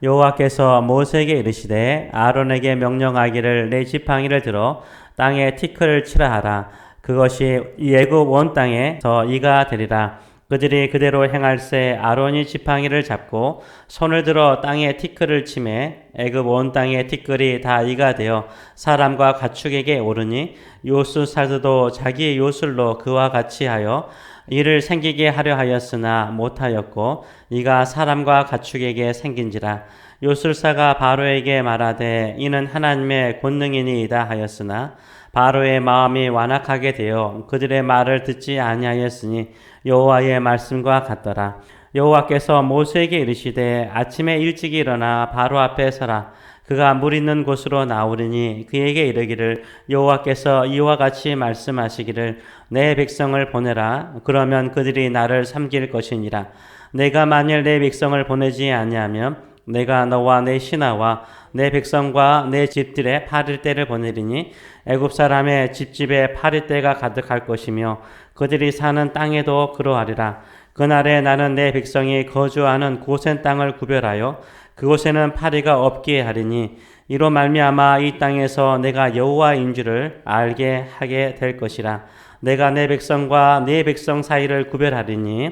여호와께서 모세에게 이르시되 아론에게 명령하기를 내 지팡이를 들어 땅에 티끌을 치라 하라. 그것이 예굽 온 땅에서 이가 되리라 그들이 그대로 행할세 아론이 지팡이를 잡고 손을 들어 땅에 티끌을 치매 애굽 온 땅의 티끌이 다 이가 되어 사람과 가축에게 오르니 요술사드도 자기의 요술로 그와 같이 하여 이를 생기게 하려 하였으나 못하였고 이가 사람과 가축에게 생긴지라 요술사가 바로에게 말하되 이는 하나님의 권능이니이다 하였으나 바로의 마음이 완악하게 되어 그들의 말을 듣지 아니하였으니 여호와의 말씀과 같더라. 여호와께서 모세에게 이르시되 아침에 일찍 일어나 바로 앞에 서라. 그가 물 있는 곳으로 나오리니 그에게 이르기를 여호와께서 이와 같이 말씀하시기를 내 백성을 보내라. 그러면 그들이 나를 섬길 것이니라. 내가 만일 내 백성을 보내지 아니하면 내가 너와 내 신하와 내 백성과 내 집들의 파릴 때를 보내리니 애굽 사람의 집집에 파릴 때가 가득할 것이며 그들이 사는 땅에도 그러하리라. 그날에 나는 내 백성이 거주하는 고센 땅을 구별하여 그곳에는 파리가 없게 하리니 이로 말미암아 이 땅에서 내가 여호와인 줄을 알게 하게 될 것이라. 내가 내 백성과 내 백성 사이를 구별하리니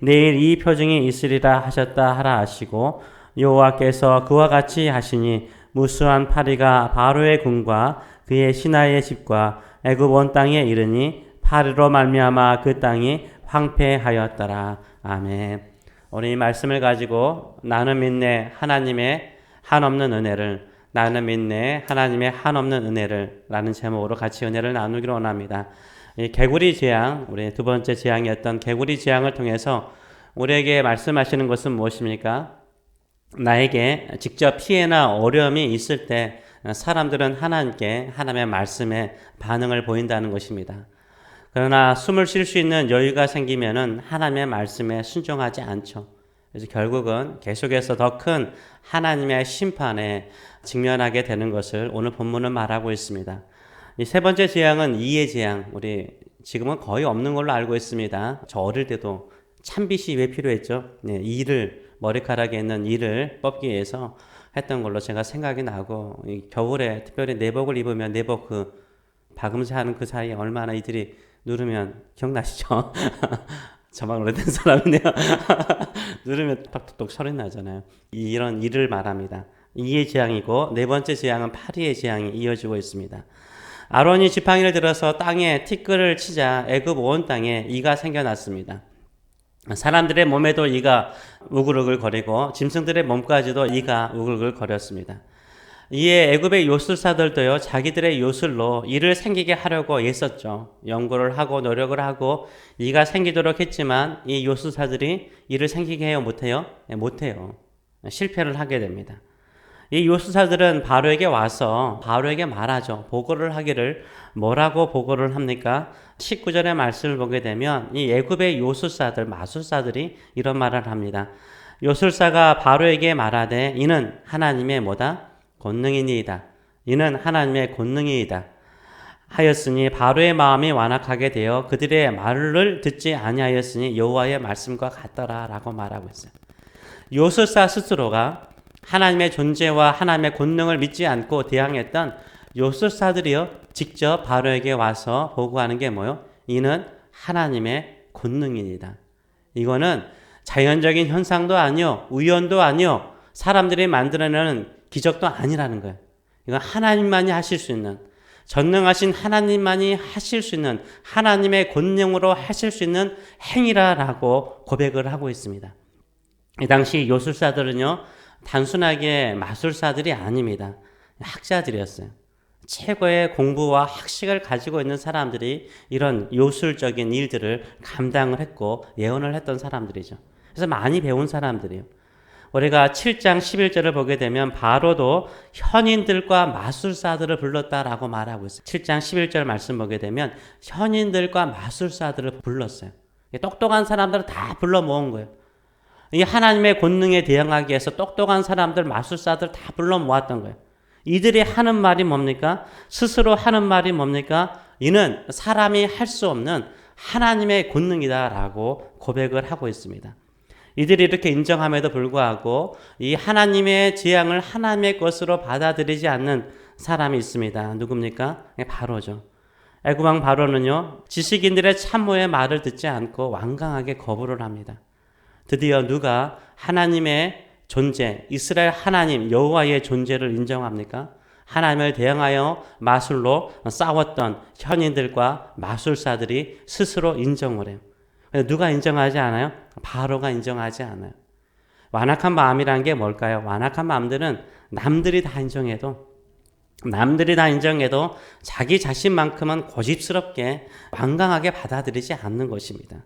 내일 이 표징이 있으리라 하셨다 하라 하시고 여호와께서 그와 같이 하시니 무수한 파리가 바로의 궁과 그의 신하의 집과 애굽 온 땅에 이르니 파리로 말미암아 그 땅이 황폐하였더라 아멘. 오늘 이 말씀을 가지고 나는 믿네 하나님의 한없는 은혜를 나는 믿네 하나님의 한없는 은혜를 라는 제목으로 같이 은혜를 나누기로 원합니다. 이 개구리 재앙, 우리 두 번째 재앙이었던 개구리 재앙을 통해서 우리에게 말씀하시는 것은 무엇입니까? 나에게 직접 피해나 어려움이 있을 때 사람들은 하나님께 하나님의 말씀에 반응을 보인다는 것입니다. 그러나 숨을 쉴 수 있는 여유가 생기면은 하나님의 말씀에 순종하지 않죠. 그래서 결국은 계속해서 더 큰 하나님의 심판에 직면하게 되는 것을 오늘 본문은 말하고 있습니다. 이 세 번째 재앙은 이의 재앙. 우리 지금은 거의 없는 걸로 알고 있습니다. 저 어릴 때도 참빗이 왜 필요했죠? 네, 이를 머리카락에 있는 이를 뽑기 위해서 했던 걸로 제가 생각이 나고 겨울에 특별히 내복을 입으면 내복 그 박음새 하는 그 사이에 얼마나 이들이 누르면 기억나시죠? 저만 오래된 사람이네요. 누르면 톡톡톡 소리 나잖아요. 이런 일을 말합니다. 이의 재앙이고 네 번째 재앙은 파리의 재앙이 이어지고 있습니다. 아론이 지팡이를 들어서 땅에 티끌을 치자 애굽 온 땅에 이가 생겨났습니다. 사람들의 몸에도 이가 우글우글 거리고 짐승들의 몸까지도 이가 우글우글 거렸습니다. 이에 애굽의 요술사들도요 자기들의 요술로 이를 생기게 하려고 애썼죠. 연구를 하고 노력을 하고 이가 생기도록 했지만 이 요술사들이 이를 생기게 해요 못해요? 네, 못해요. 실패를 하게 됩니다. 이 요술사들은 바로에게 와서 바로에게 말하죠. 보고를 하기를 뭐라고 보고를 합니까? 19절의 말씀을 보게 되면 이 애굽의 요술사들 마술사들이 이런 말을 합니다. 요술사가 바로에게 말하되 이는 하나님의 뭐다? 권능이니이다. 이는 하나님의 권능이이다. 하였으니 바로의 마음이 완악하게 되어 그들의 말을 듣지 아니하였으니 여호와의 말씀과 같더라라고 말하고 있어요. 요술사 스스로가 하나님의 존재와 하나님의 권능을 믿지 않고 대항했던 요술사들이요 직접 바로에게 와서 보고하는 게 뭐요? 이는 하나님의 권능이니다. 이거는 자연적인 현상도 아니요, 우연도 아니요, 사람들이 만들어내는 기적도 아니라는 거예요. 이건 하나님만이 하실 수 있는 전능하신 하나님만이 하실 수 있는 하나님의 권능으로 하실 수 있는 행위라라고 고백을 하고 있습니다. 이 당시 요술사들은요 단순하게 마술사들이 아닙니다. 학자들이었어요. 최고의 공부와 학식을 가지고 있는 사람들이 이런 요술적인 일들을 감당을 했고 예언을 했던 사람들이죠. 그래서 많이 배운 사람들이에요. 우리가 7장 11절을 보게 되면 바로도 현인들과 마술사들을 불렀다라고 말하고 있어요. 7장 11절 말씀 보게 되면 현인들과 마술사들을 불렀어요. 똑똑한 사람들을 다 불러 모은 거예요. 이 하나님의 권능에 대응하기 위해서 똑똑한 사람들, 마술사들 다 불러 모았던 거예요. 이들이 하는 말이 뭡니까? 스스로 하는 말이 뭡니까? 이는 사람이 할 수 없는 하나님의 권능이다라고 고백을 하고 있습니다. 이들이 이렇게 인정함에도 불구하고 이 하나님의 재앙을 하나님의 것으로 받아들이지 않는 사람이 있습니다. 누굽니까? 예, 바로죠. 애구방 바로는요, 지식인들의 참모의 말을 듣지 않고 완강하게 거부를 합니다. 드디어 누가 하나님의 존재, 이스라엘 하나님 여호와의 존재를 인정합니까? 하나님을 대항하여 마술로 싸웠던 현인들과 마술사들이 스스로 인정을 해요. 누가 인정하지 않아요? 바로가 인정하지 않아요. 완악한 마음이란 게 뭘까요? 완악한 마음들은 남들이 다 인정해도 남들이 다 인정해도 자기 자신만큼은 고집스럽게 완강하게 받아들이지 않는 것입니다.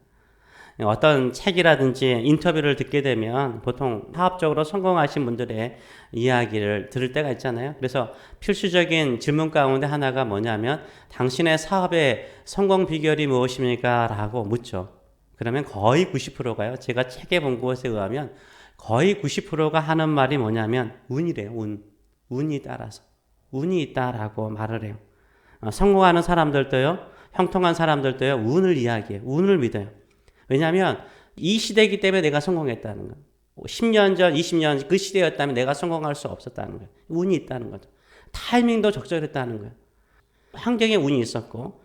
어떤 책이라든지 인터뷰를 듣게 되면 보통 사업적으로 성공하신 분들의 이야기를 들을 때가 있잖아요. 그래서 필수적인 질문 가운데 하나가 뭐냐면 당신의 사업의 성공 비결이 무엇입니까? 라고 묻죠. 그러면 거의 90%가요. 제가 책에 본 것에 의하면 거의 90%가 하는 말이 뭐냐면 운이래요. 운. 운이 따라서. 운이 있다라고 말을 해요. 어, 성공하는 사람들도요. 형통한 사람들도요. 운을 이야기해요. 운을 믿어요. 왜냐하면 이 시대이기 때문에 내가 성공했다는 거예요. 10년 전, 20년 그 시대였다면 내가 성공할 수 없었다는 거예요. 운이 있다는 거죠. 타이밍도 적절했다는 거예요. 환경에 운이 있었고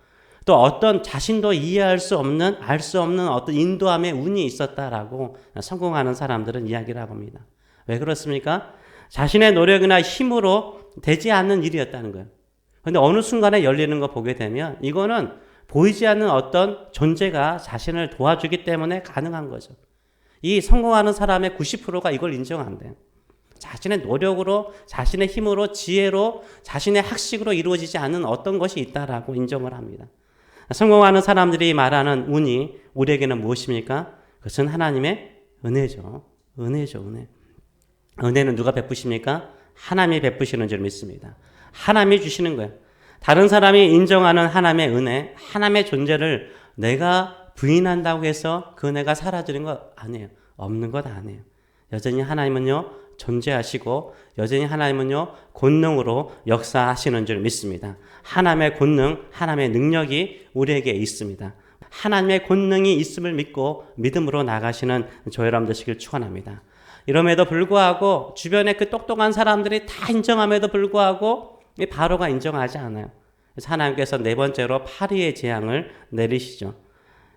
또 어떤 자신도 이해할 수 없는 알 수 없는 어떤 인도함의 운이 있었다라고 성공하는 사람들은 이야기를 하고 합니다. 왜 그렇습니까? 자신의 노력이나 힘으로 되지 않는 일이었다는 거예요. 근데 어느 순간에 열리는 거 보게 되면 이거는 보이지 않는 어떤 존재가 자신을 도와주기 때문에 가능한 거죠. 이 성공하는 사람의 90%가 이걸 인정한대요. 자신의 노력으로, 자신의 힘으로, 지혜로, 자신의 학식으로 이루어지지 않는 어떤 것이 있다라고 인정을 합니다. 성공하는 사람들이 말하는 운이 우리에게는 무엇입니까? 그것은 하나님의 은혜죠. 은혜죠, 은혜. 은혜는 누가 베푸십니까? 하나님이 베푸시는 줄 믿습니다. 하나님이 주시는 거예요. 다른 사람이 인정하는 하나님의 은혜, 하나님의 존재를 내가 부인한다고 해서 그 은혜가 사라지는 것 아니에요. 없는 것 아니에요. 여전히 하나님은요, 존재하시고, 여전히 하나님은요, 권능으로 역사하시는 줄 믿습니다. 하나님의 권능, 하나님의 능력이 우리에게 있습니다. 하나님의 권능이 있음을 믿고 믿음으로 나가시는 저 여러분 되시길 축원합니다. 이럼에도 불구하고 주변에 그 똑똑한 사람들이 다 인정함에도 불구하고 바로가 인정하지 않아요. 하나님께서 네 번째로 파리의 재앙을 내리시죠.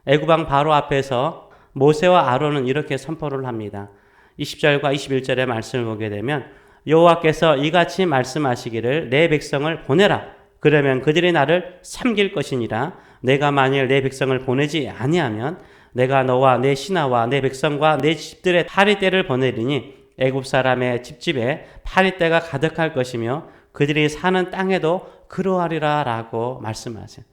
애구방 바로 앞에서 모세와 아론은 이렇게 선포를 합니다. 20절과 21절의 말씀을 보게 되면 여호와께서 이같이 말씀하시기를 내 백성을 보내라. 그러면 그들이 나를 삼길 것이니라. 내가 만일 내 백성을 보내지 아니하면 내가 너와 내 신하와 내 백성과 내 집들의 파리떼를 보내리니 애굽 사람의 집집에 파리떼가 가득할 것이며 그들이 사는 땅에도 그러하리라 라고 말씀하세요.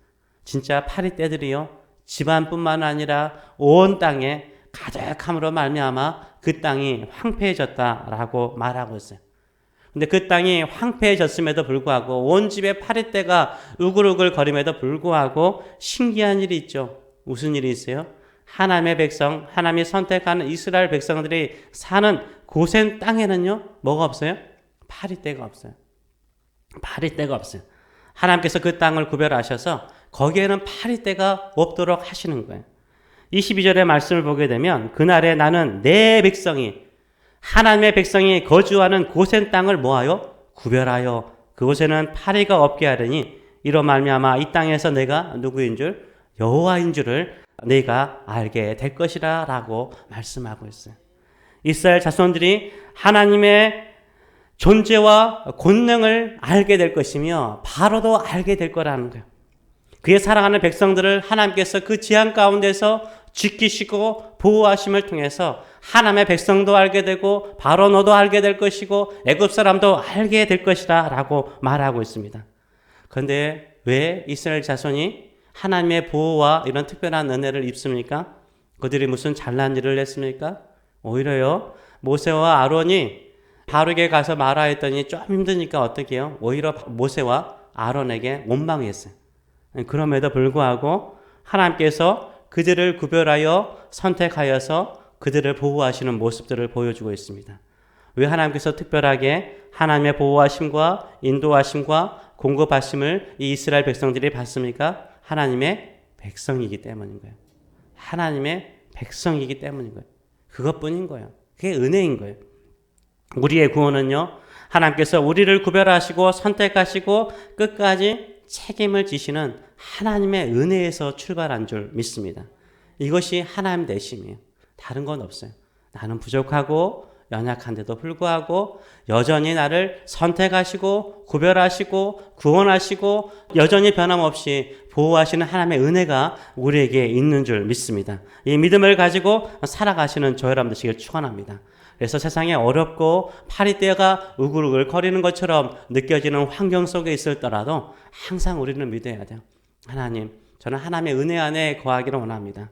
진짜 파리떼들이요 집안뿐만 아니라 온 땅에 가득함으로 말미암아 그 땅이 황폐해졌다라고 말하고 있어요. 근데 그 땅이 황폐해졌음에도 불구하고 온 집에 파리떼가 우글우글 거림에도 불구하고 신기한 일이 있죠. 무슨 일이 있어요? 하나님의 백성, 하나님이 선택하는 이스라엘 백성들이 사는 고센 땅에는요, 뭐가 없어요? 파리떼가 없어요. 파리떼가 없어요. 하나님께서 그 땅을 구별하셔서 거기에는 파리떼가 없도록 하시는 거예요. 22절의 말씀을 보게 되면 그날에 나는 내 백성이 하나님의 백성이 거주하는 고센 땅을 모하여 구별하여 그곳에는 파리가 없게 하려니 이로 말미암아 이 땅에서 내가 누구인 줄 여호와인 줄을 내가 알게 될 것이라라고 말씀하고 있어요. 이스라엘 자손들이 하나님의 존재와 권능을 알게 될 것이며 바로도 알게 될 거라는 거예요. 그의 사랑하는 백성들을 하나님께서 그 지한 가운데서 지키시고 보호하심을 통해서 하나님의 백성도 알게 되고 바로 너도 알게 될 것이고 애굽 사람도 알게 될 것이다라고 말하고 있습니다. 그런데 왜 이스라엘 자손이 하나님의 보호와 이런 특별한 은혜를 입습니까? 그들이 무슨 잘난 일을 했습니까? 오히려요 모세와 아론이 바르게 가서 말하 했더니 좀 힘드니까 어떻게 해요? 오히려 모세와 아론에게 원망했어요. 그럼에도 불구하고 하나님께서 그들을 구별하여 선택하여서 그들을 보호하시는 모습들을 보여주고 있습니다. 왜 하나님께서 특별하게 하나님의 보호하심과 인도하심과 공급하심을 이 이스라엘 백성들이 받습니까? 하나님의 백성이기 때문인 거예요. 하나님의 백성이기 때문인 거예요. 그것뿐인 거예요. 그게 은혜인 거예요. 우리의 구원은요. 하나님께서 우리를 구별하시고 선택하시고 끝까지 책임을 지시는 하나님의 은혜에서 출발한 줄 믿습니다. 이것이 하나님 내심이에요. 다른 건 없어요. 나는 부족하고 연약한데도 불구하고 여전히 나를 선택하시고 구별하시고 구원하시고 여전히 변함없이 보호하시는 하나님의 은혜가 우리에게 있는 줄 믿습니다. 이 믿음을 가지고 살아가시는 저 여러분 되시길 축원합니다. 그래서 세상에 어렵고 파리떼가 우글우글 거리는 것처럼 느껴지는 환경 속에 있을더라도 항상 우리는 믿어야 돼요. 하나님, 저는 하나님의 은혜 안에 거하기를 원합니다.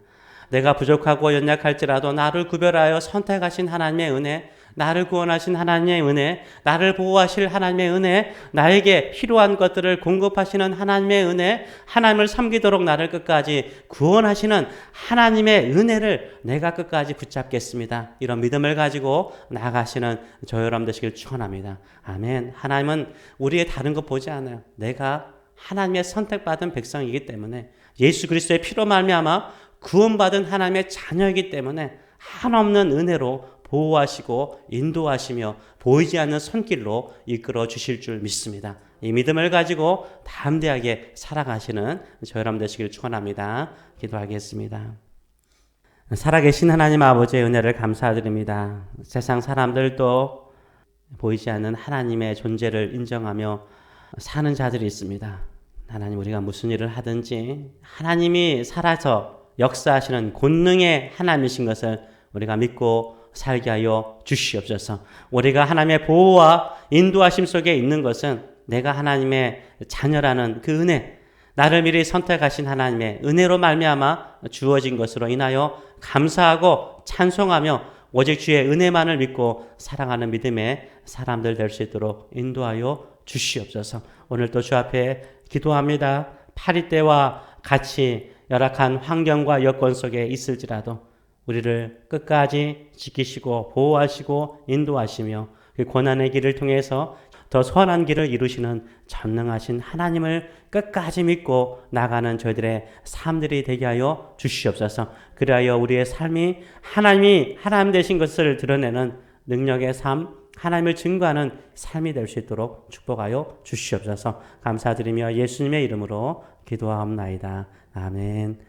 내가 부족하고 연약할지라도 나를 구별하여 선택하신 하나님의 은혜, 나를 구원하신 하나님의 은혜, 나를 보호하실 하나님의 은혜, 나에게 필요한 것들을 공급하시는 하나님의 은혜, 하나님을 섬기도록 나를 끝까지 구원하시는 하나님의 은혜를 내가 끝까지 붙잡겠습니다. 이런 믿음을 가지고 나가시는 저 여러분 되시길 축원합니다. 아멘. 하나님은 우리의 다른 것 보지 않아요. 내가 하나님의 선택받은 백성이기 때문에 예수 그리스도의 피로 말미암아 구원받은 하나님의 자녀이기 때문에 한없는 은혜로 보호하시고 인도하시며 보이지 않는 손길로 이끌어 주실 줄 믿습니다. 이 믿음을 가지고 담대하게 살아가시는 저 여러분 되시길 축원합니다. 기도하겠습니다. 살아계신 하나님 아버지의 은혜를 감사드립니다. 세상 사람들도 보이지 않는 하나님의 존재를 인정하며 사는 자들이 있습니다. 하나님 우리가 무슨 일을 하든지 하나님이 살아서 역사하시는 권능의 하나님이신 것을 우리가 믿고 살게 하여 주시옵소서. 우리가 하나님의 보호와 인도하심 속에 있는 것은 내가 하나님의 자녀라는 그 은혜, 나를 미리 선택하신 하나님의 은혜로 말미암아 주어진 것으로 인하여 감사하고 찬송하며 오직 주의 은혜만을 믿고 사랑하는 믿음의 사람들 될 수 있도록 인도하여 주시옵소서. 오늘도 주 앞에 기도합니다. 파리 때와 같이 열악한 환경과 여건 속에 있을지라도 우리를 끝까지 지키시고 보호하시고 인도하시며 그 고난의 길을 통해서 더 선한 길을 이루시는 전능하신 하나님을 끝까지 믿고 나가는 저희들의 삶들이 되게 하여 주시옵소서. 그리하여 우리의 삶이 하나님이 하나님 되신 것을 드러내는 능력의 삶, 하나님을 증거하는 삶이 될 수 있도록 축복하여 주시옵소서. 감사드리며 예수님의 이름으로 기도하옵나이다. 아멘.